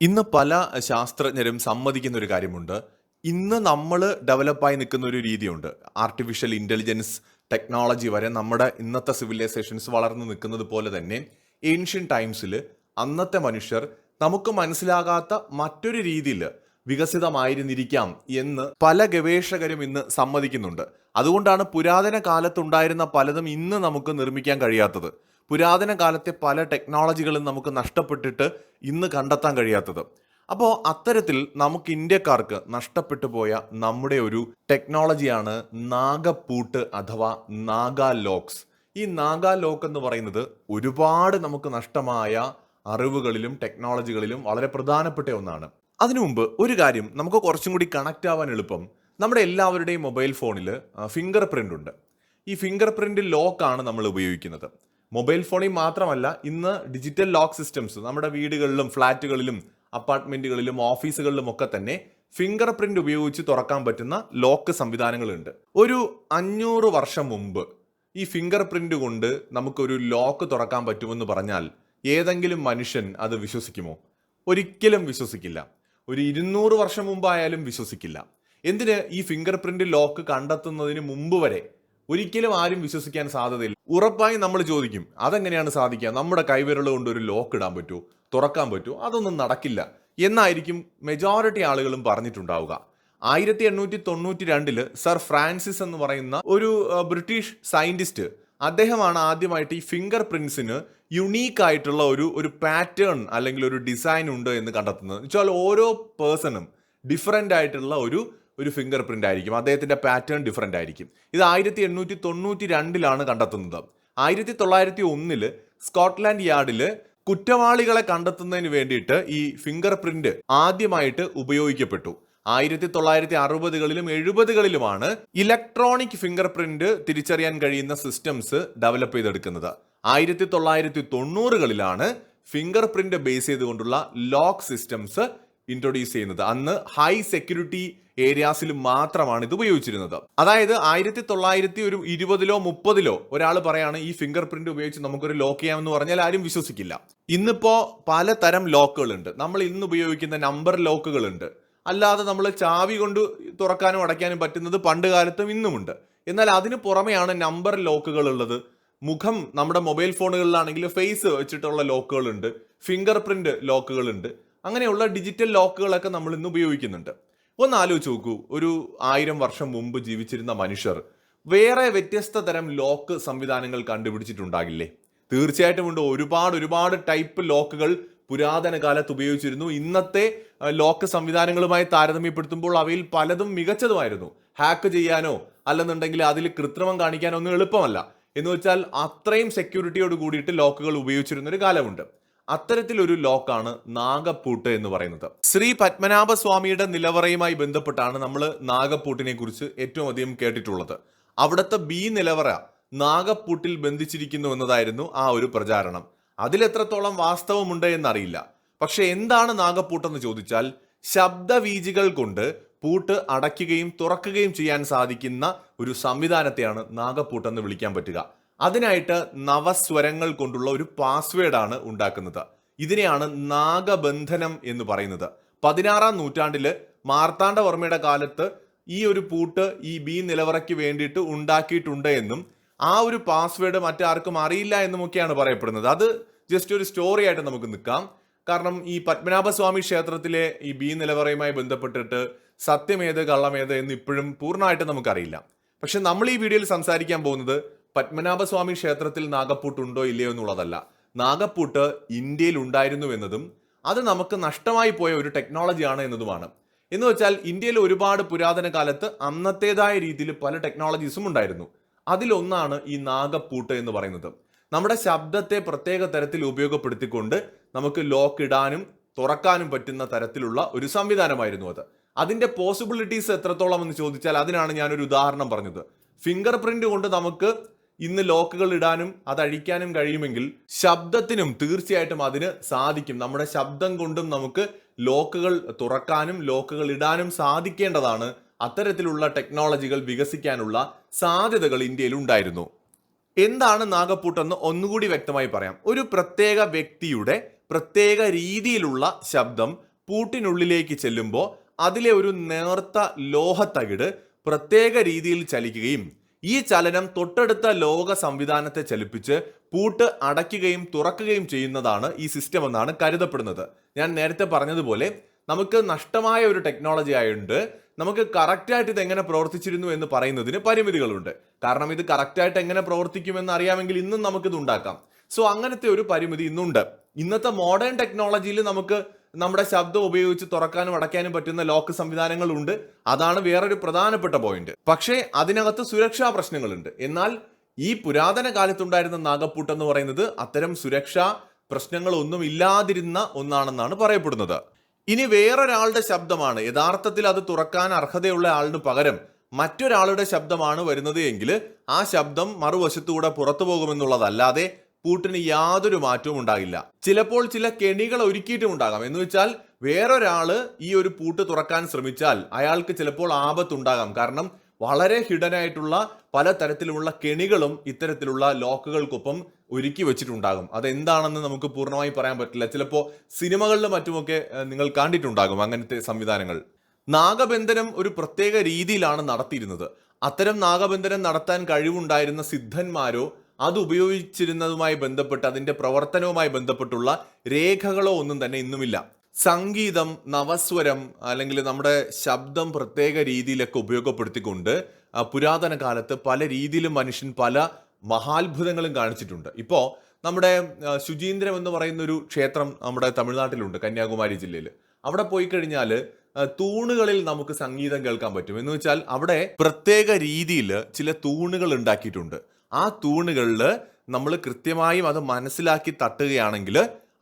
ഇന്ന് പല ശാസ്ത്രജ്ഞരും സമ്മതിക്കുന്ന ഒരു കാര്യമുണ്ട്. ഇന്ന് നമ്മൾ ഡെവലപ്പായി നിൽക്കുന്ന ഒരു രീതിയുണ്ട്. ആർട്ടിഫിഷ്യൽ ഇന്റലിജൻസ് ടെക്നോളജി വരെ നമ്മുടെ ഇന്നത്തെ സിവിലൈസേഷൻസ് വളർന്നു നിൽക്കുന്നത് പോലെ തന്നെ ഏൻഷ്യൻ ടൈംസിൽ അന്നത്തെ മനുഷ്യർ നമുക്ക് മനസ്സിലാകാത്ത മറ്റൊരു രീതിയിൽ വികസിതമായിരുന്നിരിക്കാം എന്ന് പല ഗവേഷകരും ഇന്ന് സമ്മതിക്കുന്നുണ്ട്. അതുകൊണ്ടാണ് പുരാതന കാലത്തുണ്ടായിരുന്ന പലതും ഇന്ന് നമുക്ക് നിർമ്മിക്കാൻ കഴിയാത്തത്. പുരാതന കാലത്തെ പല ടെക്നോളജികളും നമുക്ക് നഷ്ടപ്പെട്ടിട്ട് ഇന്ന് കണ്ടെത്താൻ കഴിയാത്തത്. അപ്പോൾ അത്തരത്തിൽ നമുക്ക് ഇന്ത്യക്കാർക്ക് നഷ്ടപ്പെട്ടു പോയ നമ്മുടെ ഒരു ടെക്നോളജിയാണ് നാഗപ്പൂട്ട് അഥവാ നാഗാലോക്സ്. ഈ നാഗ ലോക്ക് എന്ന് പറയുന്നത് ഒരുപാട് നമുക്ക് നഷ്ടമായ അറിവുകളിലും ടെക്നോളജികളിലും വളരെ പ്രധാനപ്പെട്ട ഒന്നാണ്. അതിനു മുമ്പ് ഒരു കാര്യം നമുക്ക് കുറച്ചും കൂടി കണക്റ്റ് ആവാൻ എളുപ്പം. നമ്മുടെ എല്ലാവരുടെയും മൊബൈൽ ഫോണിൽ ഫിംഗർ പ്രിന്റ് ഉണ്ട്. ഈ ഫിംഗർ പ്രിന്റ് ലോക്കാണ് നമ്മൾ ഉപയോഗിക്കുന്നത്. മൊബൈൽ ഫോണിൽ മാത്രമല്ല ഇന്ന് ഡിജിറ്റൽ ലോക്ക് സിസ്റ്റംസ് നമ്മുടെ വീടുകളിലും ഫ്ലാറ്റുകളിലും അപ്പാർട്ട്മെന്റുകളിലും ഓഫീസുകളിലും ഒക്കെ തന്നെ ഫിംഗർ പ്രിന്റ് ഉപയോഗിച്ച് തുറക്കാൻ പറ്റുന്ന ലോക്ക് സംവിധാനങ്ങളുണ്ട്. ഒരു അഞ്ഞൂറ് വർഷം മുമ്പ് ഈ ഫിംഗർ പ്രിന്റ് കൊണ്ട് നമുക്കൊരു ലോക്ക് തുറക്കാൻ പറ്റുമെന്ന് പറഞ്ഞാൽ ഏതെങ്കിലും മനുഷ്യൻ അത് വിശ്വസിക്കുമോ? ഒരിക്കലും വിശ്വസിക്കില്ല. ഒരു ഇരുന്നൂറ് വർഷം മുമ്പായാലും വിശ്വസിക്കില്ല. എന്തിന് ഈ ഫിംഗർ പ്രിന്റ് ലോക്ക് കണ്ടെത്തുന്നതിന് മുമ്പ് വരെ ഒരിക്കലും ആരും വിശ്വസിക്കാൻ സാധ്യതയില്ല. ഉറപ്പായും നമ്മൾ ചോദിക്കും അതെങ്ങനെയാണ് സാധിക്കുക? നമ്മുടെ കൈവിരൽ കൊണ്ട് ഒരു ലോക്ക് ഇടാൻ പറ്റുമോ? തുറക്കാൻ പറ്റുമോ? അതൊന്നും നടക്കില്ല. എന്നായിരിക്കും മെജോറിറ്റി ആളുകളും പറഞ്ഞിട്ടുണ്ടാവുക. ആയിരത്തി എണ്ണൂറ്റി തൊണ്ണൂറ്റി രണ്ടിൽ സർ ഫ്രാൻസിസ് എന്ന് പറയുന്ന ഒരു ബ്രിട്ടീഷ് സയന്റിസ്റ്റ് അദ്ദേഹമാണ് ആദ്യമായിട്ട് ഈ ഫിംഗർ പ്രിന്റ്സിന് യുണീക്ക് ആയിട്ടുള്ള ഒരു ഒരു പാറ്റേൺ അല്ലെങ്കിൽ ഒരു ഡിസൈൻ ഉണ്ട് എന്ന് കണ്ടെത്തുന്നത്. വെച്ചാൽ ഓരോ പേഴ്സണും ഡിഫറെന്റ് ആയിട്ടുള്ള ഒരു ഒരു ഫിംഗർ പ്രിന്റ് ആയിരിക്കും. അദ്ദേഹത്തിന്റെ പാറ്റേൺ ഡിഫറെന്റ് ആയിരിക്കും. ഇത് ആയിരത്തി എണ്ണൂറ്റി തൊണ്ണൂറ്റി രണ്ടിലാണ് കണ്ടെത്തുന്നത്. ആയിരത്തി തൊള്ളായിരത്തി ഒന്നിൽ സ്കോട്ട്ലാൻഡ് യാർഡിൽ കുറ്റവാളികളെ കണ്ടെത്തുന്നതിന് വേണ്ടിയിട്ട് ഈ ഫിംഗർ പ്രിന്റ് ആദ്യമായിട്ട് ഉപയോഗിക്കപ്പെട്ടു. ആയിരത്തി തൊള്ളായിരത്തി അറുപതുകളിലും എഴുപതുകളിലുമാണ് ഇലക്ട്രോണിക് ഫിംഗർ പ്രിന്റ് തിരിച്ചറിയാൻ കഴിയുന്ന സിസ്റ്റംസ് ഡെവലപ്പ് ചെയ്തെടുക്കുന്നത്. ആയിരത്തി തൊള്ളായിരത്തി തൊണ്ണൂറുകളിലാണ് ഫിംഗർ പ്രിന്റ് ബേസ് ചെയ്തുകൊണ്ടുള്ള ലോക്ക് സിസ്റ്റംസ് ഇൻട്രൊഡ്യൂസ് ചെയ്യുന്നത്. അന്ന് ഹൈ സെക്യൂരിറ്റി ഏരിയാസിൽ മാത്രമാണ് ഇത് ഉപയോഗിച്ചിരുന്നത്. അതായത് ആയിരത്തി തൊള്ളായിരത്തി ഒരു ഇരുപതിലോ മുപ്പതിലോ ഒരാൾ പറയാണ് ഈ ഫിംഗർ പ്രിന്റ് ഉപയോഗിച്ച് നമുക്കൊരു ലോക്ക് ചെയ്യാമെന്ന് പറഞ്ഞാൽ ആരും വിശ്വസിക്കില്ല. ഇന്നിപ്പോ പലതരം ലോക്കുകളുണ്ട്. നമ്മൾ ഇന്ന് ഉപയോഗിക്കുന്ന നമ്പർ ലോക്കുകളുണ്ട് അല്ലാതെ നമ്മൾ ചാവി കൊണ്ട് തുറക്കാനും അടയ്ക്കാനും പറ്റുന്നത് പണ്ട് കാലത്തും ഇന്നുമുണ്ട്. എന്നാൽ അതിന് പുറമെയാണ് നമ്പർ ലോക്കുകൾ ഉള്ളത്. മുഖം നമ്മുടെ മൊബൈൽ ഫോണുകളിലാണെങ്കിൽ ഫേസ് വെച്ചിട്ടുള്ള ലോക്കുകളുണ്ട് ഫിംഗർ പ്രിന്റ് ലോക്കുകളുണ്ട് അങ്ങനെയുള്ള ഡിജിറ്റൽ ലോക്കുകളൊക്കെ നമ്മൾ ഇന്ന് ഉപയോഗിക്കുന്നുണ്ട്. ഒന്ന് ആലോചിച്ച് നോക്കൂ. ഒരു ആയിരം വർഷം മുമ്പ് ജീവിച്ചിരുന്ന മനുഷ്യർ വേറെ വ്യത്യസ്ത തരം ലോക്ക് സംവിധാനങ്ങൾ കണ്ടുപിടിച്ചിട്ടുണ്ടാകില്ലേ? തീർച്ചയായിട്ടും ഉണ്ട്. ഒരുപാട് ഒരുപാട് ടൈപ്പ് ലോക്കുകൾ പുരാതന കാലത്ത് ഉപയോഗിച്ചിരുന്നു. ഇന്നത്തെ ലോക്ക് സംവിധാനങ്ങളുമായി താരതമ്യപ്പെടുത്തുമ്പോൾ അവയിൽ പലതും മികച്ചതുമായിരുന്നു. ഹാക്ക് ചെയ്യാനോ അല്ലെന്നുണ്ടെങ്കിൽ അതിൽ കൃത്രിമം കാണിക്കാനോ ഒന്നും എളുപ്പമല്ല. എന്ന് വെച്ചാൽ അത്രയും സെക്യൂരിറ്റിയോട് കൂടിയിട്ട് ലോക്കുകൾ ഉപയോഗിച്ചിരുന്നൊരു കാലമുണ്ട്. അത്തരത്തിലൊരു ലോക്കാണ് നാഗപ്പൂട്ട് എന്ന് പറയുന്നത്. ശ്രീ പത്മനാഭ സ്വാമിയുടെ നിലവറയുമായി ബന്ധപ്പെട്ടാണ് നമ്മൾ നാഗപ്പൂട്ടിനെ കുറിച്ച് ഏറ്റവും അധികം കേട്ടിട്ടുള്ളത്. അവിടുത്തെ ബി നിലവറ നാഗപ്പൂട്ടിൽ ബന്ധിച്ചിരിക്കുന്നു എന്നതായിരുന്നു ആ ഒരു പ്രചാരണം. അതിലെത്രത്തോളം വാസ്തവമുണ്ട് എന്നറിയില്ല. പക്ഷെ എന്താണ് നാഗപ്പൂട്ടെന്ന് ചോദിച്ചാൽ ശബ്ദവീജികൾ കൊണ്ട് പൂട്ട് അടയ്ക്കുകയും തുറക്കുകയും ചെയ്യാൻ സാധിക്കുന്ന ഒരു സംവിധാനത്തെയാണ് നാഗപ്പൂട്ടെന്ന് വിളിക്കാൻ പറ്റുക. അതിനായിട്ട് നവസ്വരങ്ങൾ കൊണ്ടുള്ള ഒരു പാസ്വേഡാണ് ഉണ്ടാക്കുന്നത്. ഇതിനെയാണ് നാഗബന്ധനം എന്ന് പറയുന്നത്. പതിനാറാം നൂറ്റാണ്ടിൽ മാർത്താണ്ഡവർമ്മയുടെ കാലത്ത് ഈ ഒരു പൂട്ട് ഈ ബി നിലവറയ്ക്ക് വേണ്ടിയിട്ട് ഉണ്ടാക്കിയിട്ടുണ്ട് എന്നും ആ ഒരു പാസ്വേഡ് മറ്റാർക്കും അറിയില്ല എന്നുമൊക്കെയാണ് പറയപ്പെടുന്നത്. അത് ജസ്റ്റ് ഒരു സ്റ്റോറി ആയിട്ട് നമുക്ക് നിൽക്കാം. കാരണം ഈ പത്മനാഭസ്വാമി ക്ഷേത്രത്തിലെ ഈ ബി നിലവറയുമായി ബന്ധപ്പെട്ടിട്ട് സത്യമേത് കള്ളമേത് എന്ന് ഇപ്പോഴും പൂർണമായിട്ട് നമുക്കറിയില്ല. പക്ഷെ നമ്മൾ ഈ വീഡിയോയിൽ സംസാരിക്കാൻ പോകുന്നത് പത്മനാഭസ്വാമി ക്ഷേത്രത്തിൽ നാഗപ്പൂട്ടുണ്ടോ ഇല്ലയോ എന്നുള്ളതല്ല. നാഗപ്പൂട്ട് ഇന്ത്യയിൽ ഉണ്ടായിരുന്നു എന്നതും അത് നമുക്ക് നഷ്ടമായി പോയ ഒരു ടെക്നോളജിയാണ് എന്നതുമാണ്. എന്ന് വെച്ചാൽ ഇന്ത്യയിൽ ഒരുപാട് പുരാതന കാലത്ത് അന്നത്തേതായ രീതിയിൽ പല ടെക്നോളജീസും ഉണ്ടായിരുന്നു. അതിലൊന്നാണ് ഈ നാഗപ്പൂട്ട് എന്ന് പറയുന്നത്. നമ്മുടെ ശബ്ദത്തെ പ്രത്യേക തരത്തിൽ ഉപയോഗപ്പെടുത്തിക്കൊണ്ട് നമുക്ക് ലോക്ക് ഇടാനും തുറക്കാനും പറ്റുന്ന തരത്തിലുള്ള ഒരു സംവിധാനമായിരുന്നു അത്. അതിന്റെ പോസിബിലിറ്റീസ് എത്രത്തോളം എന്ന് ചോദിച്ചാൽ അതിനാണ് ഞാനൊരു ഉദാഹരണം പറഞ്ഞത്. ഫിംഗർ പ്രിന്റ് കൊണ്ട് നമുക്ക് ഇന്ന് ലോക്കുകൾ ഇടാനും അത് അഴിക്കാനും കഴിയുമെങ്കിൽ ശബ്ദത്തിനും തീർച്ചയായിട്ടും അതിന് സാധിക്കും. നമ്മുടെ ശബ്ദം കൊണ്ടും നമുക്ക് ലോക്കുകൾ തുറക്കാനും ലോക്കുകൾ ഇടാനും സാധിക്കേണ്ടതാണ്. അത്തരത്തിലുള്ള ടെക്നോളജികൾ വികസിക്കാനുള്ള സാധ്യതകൾ ഇന്ത്യയിൽ ഉണ്ടായിരുന്നു. എന്താണ് നാഗപ്പൂട്ടെന്ന് ഒന്നുകൂടി വ്യക്തമായി പറയാം. ഒരു പ്രത്യേക വ്യക്തിയുടെ പ്രത്യേക രീതിയിലുള്ള ശബ്ദം പൂട്ടിനുള്ളിലേക്ക് ചെല്ലുമ്പോൾ അതിലെ ഒരു നേർത്ത ലോഹത്തകിട് പ്രത്യേക രീതിയിൽ ചലിക്കുകയും ഈ ചലനം തൊട്ടടുത്ത ലോക സംവിധാനത്തെ ചലിപ്പിച്ച് പൂട്ട് അടയ്ക്കുകയും തുറക്കുകയും ചെയ്യുന്നതാണ് ഈ സിസ്റ്റം എന്നാണ് കരുതപ്പെടുന്നത്. ഞാൻ നേരത്തെ പറഞ്ഞതുപോലെ നമുക്ക് നഷ്ടമായ ഒരു ടെക്നോളജി ആയതുകൊണ്ട് നമുക്ക് കറക്റ്റായിട്ട് ഇത് എങ്ങനെ പ്രവർത്തിച്ചിരുന്നു എന്ന് പറയുന്നതിന് പരിമിതികളുണ്ട്. കാരണം ഇത് കറക്റ്റായിട്ട് എങ്ങനെ പ്രവർത്തിക്കുമെന്ന് അറിയാമെങ്കിൽ ഇന്നും നമുക്കിത് ഉണ്ടാക്കാം. സോ അങ്ങനത്തെ ഒരു പരിമിതി ഇന്നുണ്ട്. ഇന്നത്തെ മോഡേൺ ടെക്നോളജിയിൽ നമുക്ക് നമ്മുടെ ശബ്ദം ഉപയോഗിച്ച് തുറക്കാനും അടയ്ക്കാനും പറ്റുന്ന ലോക്ക് സംവിധാനങ്ങളുണ്ട്. അതാണ് വേറൊരു പ്രധാനപ്പെട്ട പോയിന്റ് പക്ഷേ അതിനകത്ത് സുരക്ഷാ പ്രശ്നങ്ങളുണ്ട്. എന്നാൽ ഈ പുരാതന കാലത്തുണ്ടായിരുന്ന നാഗപ്പൂട്ട് എന്ന് പറയുന്നത് അത്തരം സുരക്ഷാ പ്രശ്നങ്ങളൊന്നും ഇല്ലാതിരുന്ന ഒന്നാണെന്നാണ് പറയപ്പെടുന്നത്. ഇനി വേറൊരാളുടെ ശബ്ദമാണ്. യഥാർത്ഥത്തിൽ അത് തുറക്കാൻ അർഹതയുള്ള ആളിന് പകരം മറ്റൊരാളുടെ ശബ്ദമാണ് വരുന്നത് എങ്കിൽ ആ ശബ്ദം മറുവശത്തുകൂടെ പുറത്തു പോകുമെന്നുള്ളതല്ലാതെ പൂട്ടിന് യാതൊരു മാറ്റവും ഉണ്ടാകില്ല. ചിലപ്പോൾ ചില കെണികൾ ഒരുക്കിയിട്ടും ഉണ്ടാകാം. എന്ന് വെച്ചാൽ വേറൊരാൾ ഈ ഒരു പൂട്ട് തുറക്കാൻ ശ്രമിച്ചാൽ അയാൾക്ക് ചിലപ്പോൾ ആപത്തുണ്ടാകാം. കാരണം വളരെ ഹിഡനായിട്ടുള്ള പല തരത്തിലുള്ള കെണികളും ഇത്തരത്തിലുള്ള ലോക്കുകൾക്കൊപ്പം ഒരുക്കി വെച്ചിട്ടുണ്ടാകും. അതെന്താണെന്ന് നമുക്ക് പൂർണമായി പറയാൻ പറ്റില്ല. ചിലപ്പോൾ സിനിമകളിലും മറ്റുമൊക്കെ നിങ്ങൾ കണ്ടിട്ടുണ്ടാകും അങ്ങനത്തെ സംവിധാനങ്ങൾ. നാഗബന്ധനം ഒരു പ്രത്യേക രീതിയിലാണ് നടത്തിയിരുന്നത്. അത്തരം നാഗബന്ധനം നടത്താൻ കഴിവുണ്ടായിരുന്ന സിദ്ധന്മാരോ അത് ഉപയോഗിച്ചിരുന്നതുമായി ബന്ധപ്പെട്ട് അതിന്റെ പ്രവർത്തനവുമായി ബന്ധപ്പെട്ടുള്ള രേഖകളോ ഒന്നും തന്നെ ഇന്നുമില്ല. സംഗീതം നവസ്വരം അല്ലെങ്കിൽ നമ്മുടെ ശബ്ദം പ്രത്യേക രീതിയിലൊക്കെ ഉപയോഗപ്പെടുത്തിക്കൊണ്ട് പുരാതന കാലത്ത് പല രീതിയിലും മനുഷ്യൻ പല മഹാത്ഭുതങ്ങളും കാണിച്ചിട്ടുണ്ട്. ഇപ്പോൾ നമ്മുടെ ശുചീന്ദ്രം എന്ന് പറയുന്ന ഒരു ക്ഷേത്രം നമ്മുടെ തമിഴ്നാട്ടിലുണ്ട് കന്യാകുമാരി ജില്ലയിൽ അവിടെ പോയി കഴിഞ്ഞാൽ തൂണുകളിൽ നമുക്ക് സംഗീതം കേൾക്കാൻ പറ്റും. എന്ന് വെച്ചാൽ അവിടെ പ്രത്യേക രീതിയിൽ ചില തൂണുകൾ ഉണ്ടാക്കിയിട്ടുണ്ട്. ആ തൂണുകളിൽ നമ്മൾ കൃത്യമായും അത് മനസ്സിലാക്കി തട്ടുകയാണെങ്കിൽ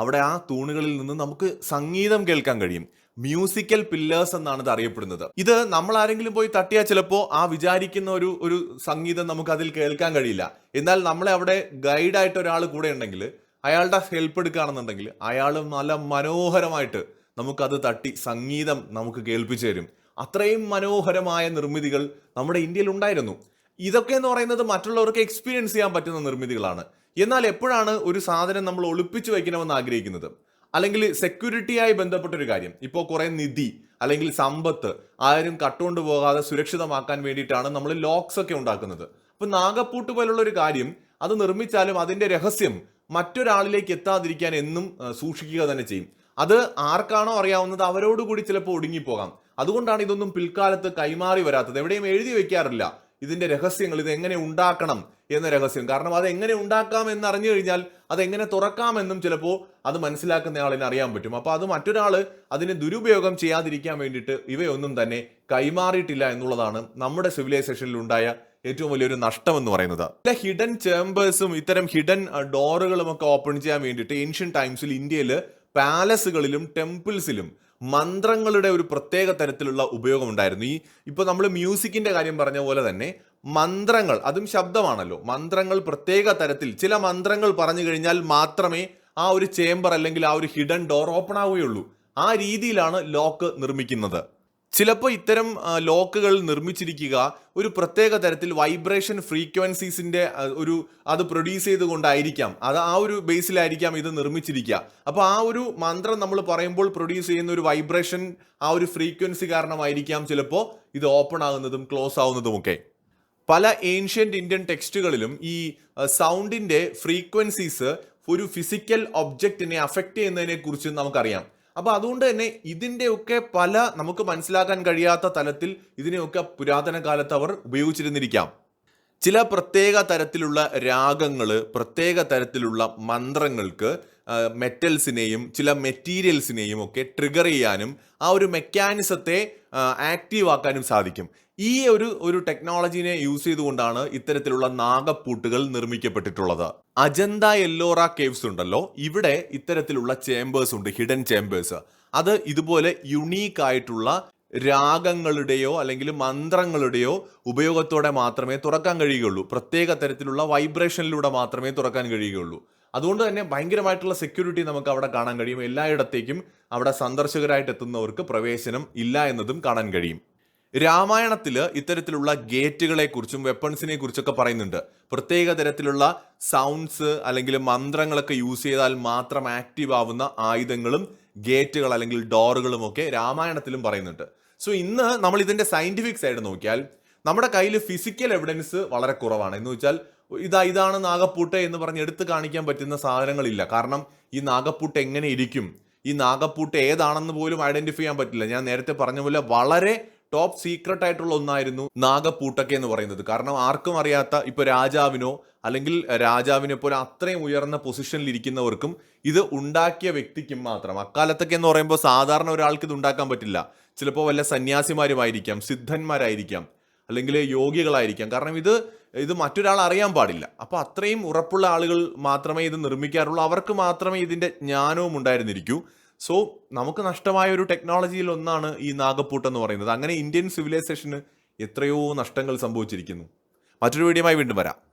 അവിടെ ആ തൂണുകളിൽ നിന്ന് നമുക്ക് സംഗീതം കേൾക്കാൻ കഴിയും. മ്യൂസിക്കൽ പില്ലേഴ്സ് എന്നാണ് ഇത് അറിയപ്പെടുന്നത്. ഇത് നമ്മൾ ആരെങ്കിലും പോയി തട്ടിയാൽ ചിലപ്പോൾ ആ വിചാരിക്കുന്ന ഒരു ഒരു സംഗീതം നമുക്ക് അതിൽ കേൾക്കാൻ കഴിയില്ല. എന്നാൽ നമ്മളെ അവിടെ ഗൈഡായിട്ട് ഒരാൾ കൂടെ ഉണ്ടെങ്കിൽ അയാളുടെ ഹെൽപ്പ് എടുക്കുകയാണെന്നുണ്ടെങ്കിൽ അയാൾ നല്ല മനോഹരമായിട്ട് നമുക്കത് തട്ടി സംഗീതം നമുക്ക് കേൾപ്പിച്ചു തരും. അത്രയും മനോഹരമായ നിർമ്മിതികൾ നമ്മുടെ ഇന്ത്യയിൽ ഉണ്ടായിരുന്നു. ഇതൊക്കെ എന്ന് പറയുന്നത് മറ്റുള്ളവർക്ക് എക്സ്പീരിയൻസ് ചെയ്യാൻ പറ്റുന്ന നിർമ്മിതികളാണ്. എന്നാൽ എപ്പോഴാണ് ഒരു സാധനം നമ്മൾ ഒളിപ്പിച്ചു വയ്ക്കണമെന്ന് ആഗ്രഹിക്കുന്നത്? അല്ലെങ്കിൽ സെക്യൂരിറ്റിയായി ബന്ധപ്പെട്ടൊരു കാര്യം. ഇപ്പോൾ കുറെ നിധി അല്ലെങ്കിൽ സമ്പത്ത് ആരും കട്ടുകൊണ്ട് പോകാതെ സുരക്ഷിതമാക്കാൻ വേണ്ടിയിട്ടാണ് നമ്മൾ ലോക്സ് ഒക്കെ ഉണ്ടാക്കുന്നത്. അപ്പൊ നാഗപ്പൂട്ട് പോലുള്ള ഒരു കാര്യം അത് നിർമ്മിച്ചാലും അതിന്റെ രഹസ്യം മറ്റൊരാളിലേക്ക് എത്താതിരിക്കാൻ എന്നും സൂക്ഷിക്കുക തന്നെ ചെയ്യും. അത് ആർക്കാണോ അറിയാവുന്നത് അവരോടുകൂടി ചിലപ്പോൾ ഒടുങ്ങിപ്പോകാം. അതുകൊണ്ടാണ് ഇതൊന്നും പിൽക്കാലത്ത് കൈമാറി വരാത്തത്. എവിടെയും എഴുതി വെക്കാറില്ല ഇതിന്റെ രഹസ്യങ്ങൾ ഇത് എങ്ങനെ ഉണ്ടാക്കണം എന്ന രഹസ്യം. കാരണം അത് എങ്ങനെ ഉണ്ടാക്കാം എന്ന് അറിഞ്ഞു കഴിഞ്ഞാൽ അത് എങ്ങനെ തുറക്കാമെന്നും ചിലപ്പോൾ അത് മനസ്സിലാക്കുന്ന ആളിന് അറിയാൻ പറ്റും. അപ്പോൾ അത് മറ്റൊരാൾ അതിനെ ദുരുപയോഗം ചെയ്യാതിരിക്കാൻ വേണ്ടിയിട്ട് ഇവയൊന്നും തന്നെ കൈമാറിയിട്ടില്ല എന്നുള്ളതാണ് നമ്മുടെ സിവിലൈസേഷനിൽ ഉണ്ടായ ഏറ്റവും വലിയൊരു നഷ്ടം എന്ന് പറയുന്നത്. ചില ഹിഡൻ ചേംബേഴ്സും ഇത്തരം ഹിഡൻ ഡോറുകളും ഒക്കെ ഓപ്പൺ ചെയ്യാൻ വേണ്ടിയിട്ട് ഏൻഷ്യൻ ടൈംസിൽ ഇന്ത്യയിൽ പാലസുകളിലും ടെമ്പിൾസിലും മന്ത്രങ്ങളുടെ ഒരു പ്രത്യേക തരത്തിലുള്ള ഉപയോഗം ഉണ്ടായിരുന്നു ഈ ഇപ്പോൾ നമ്മൾ മ്യൂസിക്കിന്റെ കാര്യം പറഞ്ഞ പോലെ തന്നെ മന്ത്രങ്ങൾ അതും ശബ്ദമാണല്ലോ. മന്ത്രങ്ങൾ പ്രത്യേക തരത്തിൽ ചില മന്ത്രങ്ങൾ പറഞ്ഞു കഴിഞ്ഞാൽ മാത്രമേ ആ ഒരു ചേംബർ അല്ലെങ്കിൽ ആ ഒരു ഹിഡൻ ഡോർ ഓപ്പൺ ആവുകയുള്ളൂ. ആ രീതിയിലാണ് ലോക്ക് നിർമ്മിക്കുന്നത്. ചിലപ്പോൾ ഇത്തരം ലോക്കുകൾ നിർമ്മിച്ചിരിക്കുക ഒരു പ്രത്യേക തരത്തിൽ വൈബ്രേഷൻ ഫ്രീക്വൻസീസിന്റെ ഒരു അത് പ്രൊഡ്യൂസ് ചെയ്തുകൊണ്ടായിരിക്കാം. അത് ആ ഒരു ബേസിലായിരിക്കാം ഇത് നിർമ്മിച്ചിരിക്കുക. അപ്പോൾ ആ ഒരു മന്ത്രം നമ്മൾ പറയുമ്പോൾ പ്രൊഡ്യൂസ് ചെയ്യുന്ന ഒരു വൈബ്രേഷൻ ആ ഒരു ഫ്രീക്വൻസി കാരണമായിരിക്കാം ചിലപ്പോൾ ഇത് ഓപ്പൺ ആകുന്നതും ക്ലോസ് ആവുന്നതും ഒക്കെ. പല ഏൻഷ്യന്റ് ഇന്ത്യൻ ടെക്സ്റ്റുകളിലും ഈ സൗണ്ടിന്റെ ഫ്രീക്വൻസീസ് ഒരു ഫിസിക്കൽ ഒബ്ജക്റ്റിനെ അഫക്റ്റ് ചെയ്യുന്നതിനെ കുറിച്ച് നമുക്കറിയാം. അപ്പൊ അതുകൊണ്ട് തന്നെ ഇതിന്റെയൊക്കെ പല നമുക്ക് മനസ്സിലാക്കാൻ കഴിയാത്ത തലത്തിൽ ഇതിനെയൊക്കെ പുരാതന കാലത്ത് അവർ ഉപയോഗിച്ചിരുന്നിരിക്കാം. ചില പ്രത്യേക തരത്തിലുള്ള രാഗങ്ങൾ പ്രത്യേക തരത്തിലുള്ള മന്ത്രങ്ങൾക്ക് മെറ്റൽസിനെയും ചില മെറ്റീരിയൽസിനെയും ഒക്കെ ട്രിഗർ ചെയ്യാനും ആ ഒരു മെക്കാനിസത്തെ ആക്റ്റീവ് ആക്കാനും സാധിക്കും. ഈ ഒരു ഒരു ടെക്നോളജീനെ യൂസ് ചെയ്തുകൊണ്ടാണ് ഇത്തരത്തിലുള്ള നാഗപ്പൂട്ടുകൾ നിർമ്മിക്കപ്പെട്ടിട്ടുള്ളത്. അജന്ത എല്ലോറ കേവ്സ് ഉണ്ടല്ലോ. ഇവിടെ ഇത്തരത്തിലുള്ള ചേമ്പേഴ്സ് ഉണ്ട് ഹിഡൻ ചേമ്പേഴ്സ് അത് ഇതുപോലെ യുണീക്ക് ആയിട്ടുള്ള രാഗങ്ങളുടെയോ അല്ലെങ്കിൽ മന്ത്രങ്ങളുടെയോ ഉപയോഗത്തോടെ മാത്രമേ തുറക്കാൻ കഴിയുകയുള്ളൂ. പ്രത്യേക തരത്തിലുള്ള വൈബ്രേഷനിലൂടെ മാത്രമേ തുറക്കാൻ കഴിയുകയുള്ളൂ. അതുകൊണ്ട് തന്നെ ഭയങ്കരമായിട്ടുള്ള സെക്യൂരിറ്റി നമുക്ക് അവിടെ കാണാൻ കഴിയും. എല്ലായിടത്തേക്കും അവിടെ സന്ദർശകരായിട്ട് എത്തുന്നവർക്ക് പ്രവേശനം ഇല്ല എന്നതും കാണാൻ കഴിയും. രാമായണത്തിൽ ഇത്തരത്തിലുള്ള ഗേറ്റുകളെ കുറിച്ചും വെപ്പൺസിനെ കുറിച്ചൊക്കെ പറയുന്നുണ്ട്. പ്രത്യേക തരത്തിലുള്ള സൗണ്ട്സ് അല്ലെങ്കിൽ മന്ത്രങ്ങളൊക്കെ യൂസ് ചെയ്താൽ മാത്രം ആക്റ്റീവ് ആവുന്ന ആയുധങ്ങളും ഗേറ്റുകൾ അല്ലെങ്കിൽ ഡോറുകളും ഒക്കെ രാമായണത്തിലും പറയുന്നുണ്ട്. സോ ഇന്ന് നമ്മൾ ഇതിന്റെ സയന്റിഫിക് സൈഡ് നോക്കിയാൽ നമ്മുടെ കയ്യിൽ ഫിസിക്കൽ എവിഡൻസ് വളരെ കുറവാണ്. എന്ന് വെച്ചാൽ ഇതാ ഇതാണ് നാഗപ്പൂട്ട് എന്ന് പറഞ്ഞ് എടുത്ത് കാണിക്കാൻ പറ്റുന്ന സാധനങ്ങളില്ല. കാരണം ഈ നാഗപ്പൂട്ട് എങ്ങനെ ഇരിക്കും? ഈ നാഗപ്പൂട്ട് ഏതാണെന്ന് പോലും ഐഡന്റിഫൈ ചെയ്യാൻ പറ്റില്ല. ഞാൻ നേരത്തെ പറഞ്ഞ പോലെ വളരെ ടോപ്പ് സീക്രട്ട് ആയിട്ടുള്ള ഒന്നായിരുന്നു നാഗപ്പൂട്ടൊക്കെ എന്ന് പറയുന്നത്. കാരണം ആർക്കും അറിയാത്ത ഇപ്പൊ രാജാവിനോ അല്ലെങ്കിൽ രാജാവിനെ പോലെ അത്രയും ഉയർന്ന പൊസിഷനിൽ ഇരിക്കുന്നവർക്കും ഇത് ഉണ്ടാക്കിയ വ്യക്തിക്കും മാത്രം. അക്കാലത്തൊക്കെ എന്ന് പറയുമ്പോൾ സാധാരണ ഒരാൾക്ക് ഇത് ഉണ്ടാക്കാൻ പറ്റില്ല. ചിലപ്പോൾ വല്ല സന്യാസിമാരുമായിരിക്കാം സിദ്ധന്മാരായിരിക്കാം അല്ലെങ്കിൽ യോഗികളായിരിക്കാം. കാരണം ഇത് ഇത് മറ്റൊരാൾ അറിയാൻ പാടില്ല. അപ്പോൾ അത്രയും ഉറപ്പുള്ള ആളുകൾ മാത്രമേ ഇത് നിർമ്മിക്കാറുള്ളൂ. അവർക്ക് മാത്രമേ ഇതിന്റെ ജ്ഞാനവും ഉണ്ടായിരുന്നിരിക്കൂ. സോ നമുക്ക് നഷ്ടമായ ഒരു ടെക്നോളജിയിൽ ഒന്നാണ് ഈ നാഗപ്പൂട്ട് എന്ന് പറയുന്നത്. അങ്ങനെ ഇന്ത്യൻ സിവിലൈസേഷന് എത്രയോ നഷ്ടങ്ങൾ സംഭവിച്ചിരിക്കുന്നു. മറ്റൊരു വീഡിയോമായി വീണ്ടും വരാം.